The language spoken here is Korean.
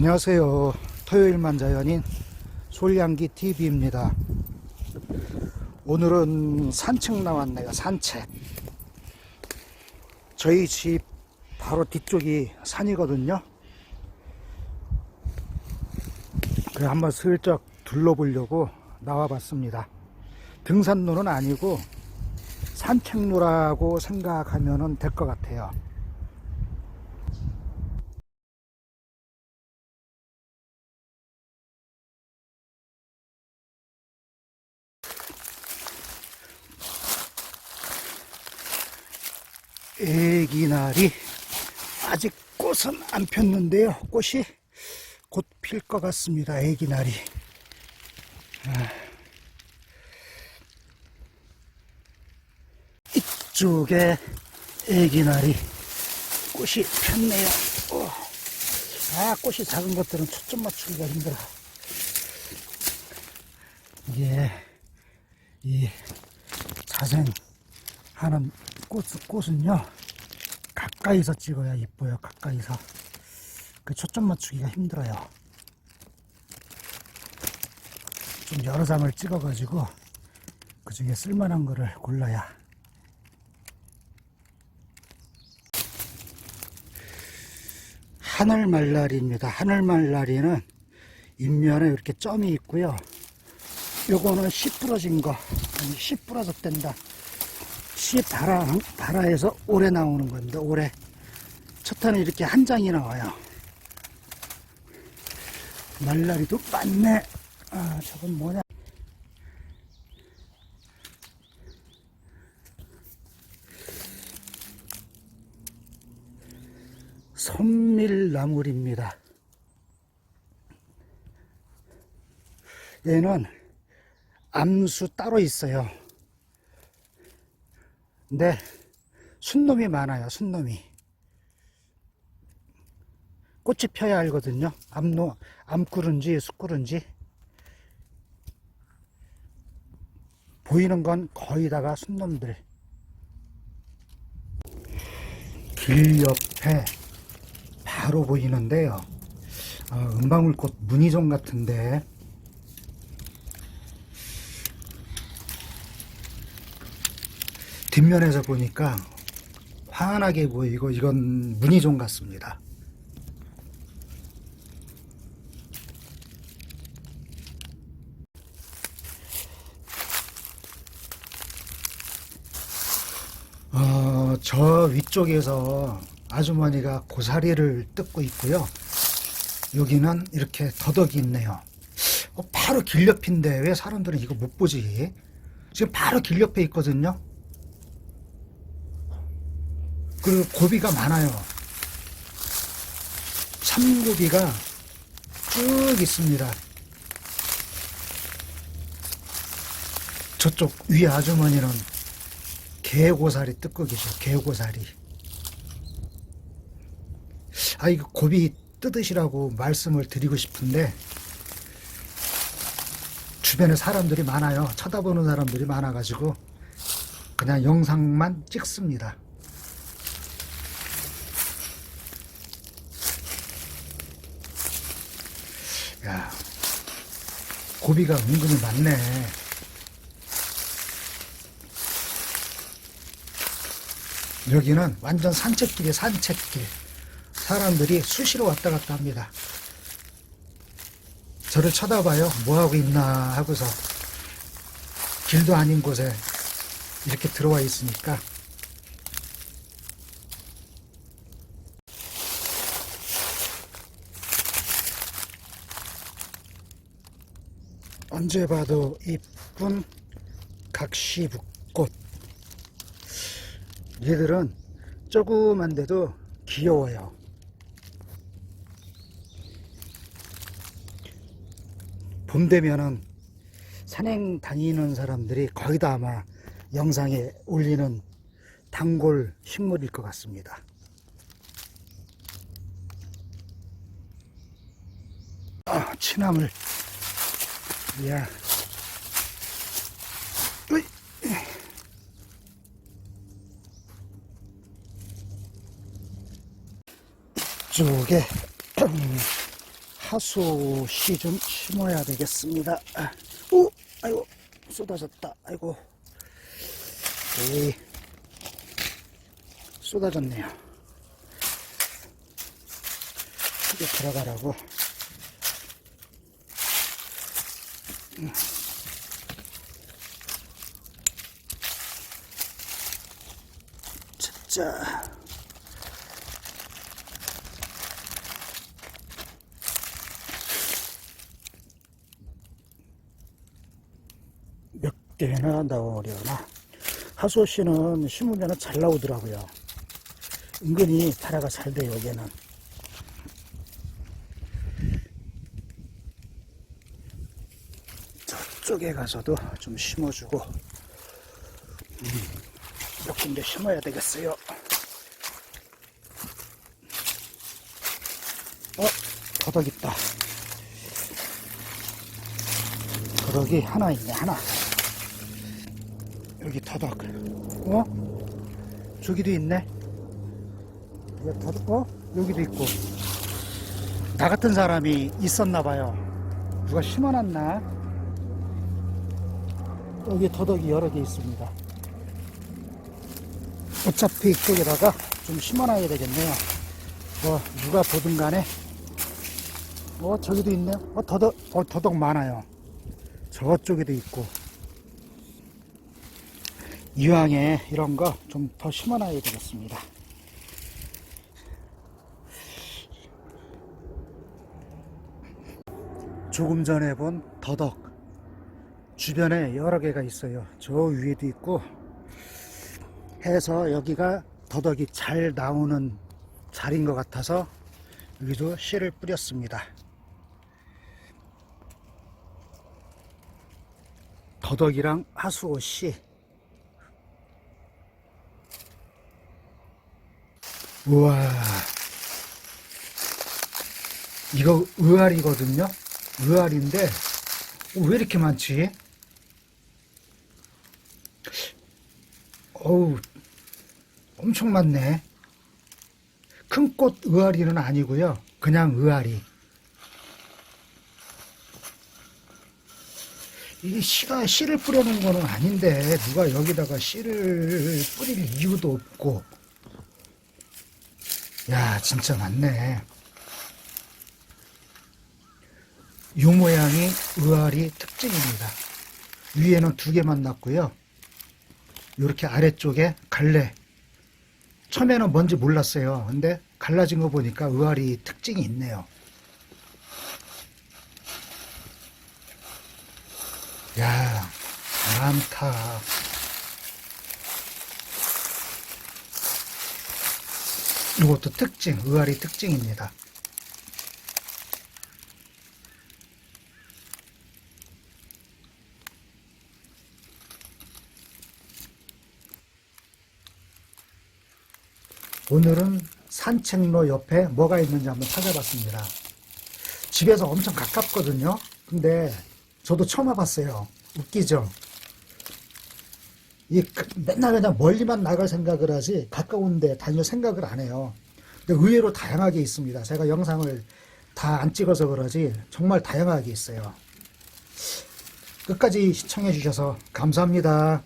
안녕하세요. 토요일만 자연인 솔양기 TV입니다. 오늘은 산책 나왔네요. 산책. 저희 집 바로 뒤쪽이 산이거든요. 그래 한번 슬쩍 둘러보려고 나와봤습니다. 등산로는 아니고 산책로라고 생각하면 될 것 같아요. 애기날이 아직 꽃은 안 폈는데요. 꽃이 곧 필 것 같습니다. 애기날이. 아. 이쪽에 애기날이 꽃이 폈네요. 어. 아, 꽃이 작은 것들은 초점 맞추기가 힘들어. 이게, 이 자생 하는 꽃, 꽃은요, 가까이서 찍어야 이뻐요, 가까이서. 그 초점 맞추기가 힘들어요. 좀 여러 장을 찍어 가지고, 그 중에 쓸만한 거를 골라야. 하늘 말라리입니다. 하늘 말라리는 윗면에 이렇게 점이 있고요. 요거는 씨 부러진 거, 아니, 씨 부러졌댄다. 씨 달아, 달아에서 오래 나오는 겁니다. 오래. 첫 탄에 이렇게 한 장이 나와요. 말라리도 많네. 아, 저건 뭐냐. 선밀나물입니다. 얘는 암수 따로 있어요. 근데 순놈이 많아요. 순놈이. 꽃이 펴야 알거든요. 암노, 암꾸른지 숯꾸른지. 보이는 건 거의 다가 순놈들. 길 옆에 바로 보이는데요. 어, 은방울꽃 무늬종 같은데 뒷면에서 보니까 환하게 보이고 이건 무늬종 같습니다. 어, 저 위쪽에서 아주머니가 고사리를 뜯고 있고요. 여기는 이렇게 더덕이 있네요. 어, 바로 길 옆인데 왜 사람들은 이거 못 보지? 지금 바로 길 옆에 있거든요. 그리고 고비가 많아요. 참고비가 쭉 있습니다. 저쪽 위 아주머니는 개고사리 뜯고 계셔. 개고사리. 아 이거 고비 뜯으시라고 말씀을 드리고 싶은데 주변에 사람들이 많아요. 쳐다보는 사람들이 많아가지고 그냥 영상만 찍습니다. 야, 고비가 은근히 많네. 여기는 완전 산책길이 산책길. 사람들이 수시로 왔다 갔다 합니다. 저를 쳐다봐요. 뭐 하고 있나 하고서 길도 아닌 곳에 이렇게 들어와 있으니까 언제 봐도 이쁜 각시북꽃 얘들은 조그만데도 귀여워요. 봄 되면은 산행 다니는 사람들이 거의 다 아마 영상에 올리는 단골 식물일 것 같습니다. 아, 치나물. 야. 으이. 이쪽에 하수씨 좀 심어야 되겠습니다. 아, 오, 아이고, 쏟아졌다. 아이고. 에이, 쏟아졌네요. 크게 들어가라고. 음. 자. 몇 개나 나오려나. 하수씨는 심으면 잘 나오더라고요. 은근히 발화가 잘 돼요, 여기는. 저 쪽에 가서도 좀 심어주고, 음, 몇 군데 심어야 되겠어요. 어, 더덕 있다. 더덕이 하나 있네, 하나. 여기 더덕. 어? 저기도 있네. 여기 더덕, 어? 여기도 있고. 나 같은 사람이 있었나 봐요. 누가 심어놨나? 여기 더덕이 여러 개 있습니다. 어차피 이쪽에다가 좀 심어놔야 되겠네요. 뭐, 누가 보든 간에. 어, 저기도 있네요. 어, 더덕, 어, 더덕 많아요. 저쪽에도 있고. 이왕에 이런 거 좀 더 심어놔야 되겠습니다. 조금 전에 본 더덕. 주변에 여러 개가 있어요. 저 위에도 있고, 해서 여기가 더덕이 잘 나오는 자리인 것 같아서 여기도 씨를 뿌렸습니다. 더덕이랑 하수오 씨. 우와. 이거 의알이거든요. 의알인데 어, 왜 이렇게 많지? 어우, 엄청 많네. 큰 꽃 의아리는 아니고요. 그냥 의아리. 이게 씨가 씨를 뿌려놓은 거는 아닌데 누가 여기다가 씨를 뿌릴 이유도 없고. 야, 진짜 많네. 이 모양이 의아리 특징입니다. 위에는 두 개만 났고요. 이렇게 아래쪽에 갈래. 처음에는 뭔지 몰랐어요. 근데 갈라진 거 보니까 의아리 특징이 있네요. 야, 많다. 이것도 특징, 의아리 특징입니다. 오늘은 산책로 옆에 뭐가 있는지 한번 찾아봤습니다. 집에서 엄청 가깝거든요. 근데 저도 처음 와봤어요. 웃기죠? 이 그- 맨날 그냥 멀리만 나갈 생각을 하지 가까운데 다닐 생각을 안 해요. 근데 의외로 다양하게 있습니다. 제가 영상을 다 안 찍어서 그러지 정말 다양하게 있어요. 끝까지 시청해 주셔서 감사합니다.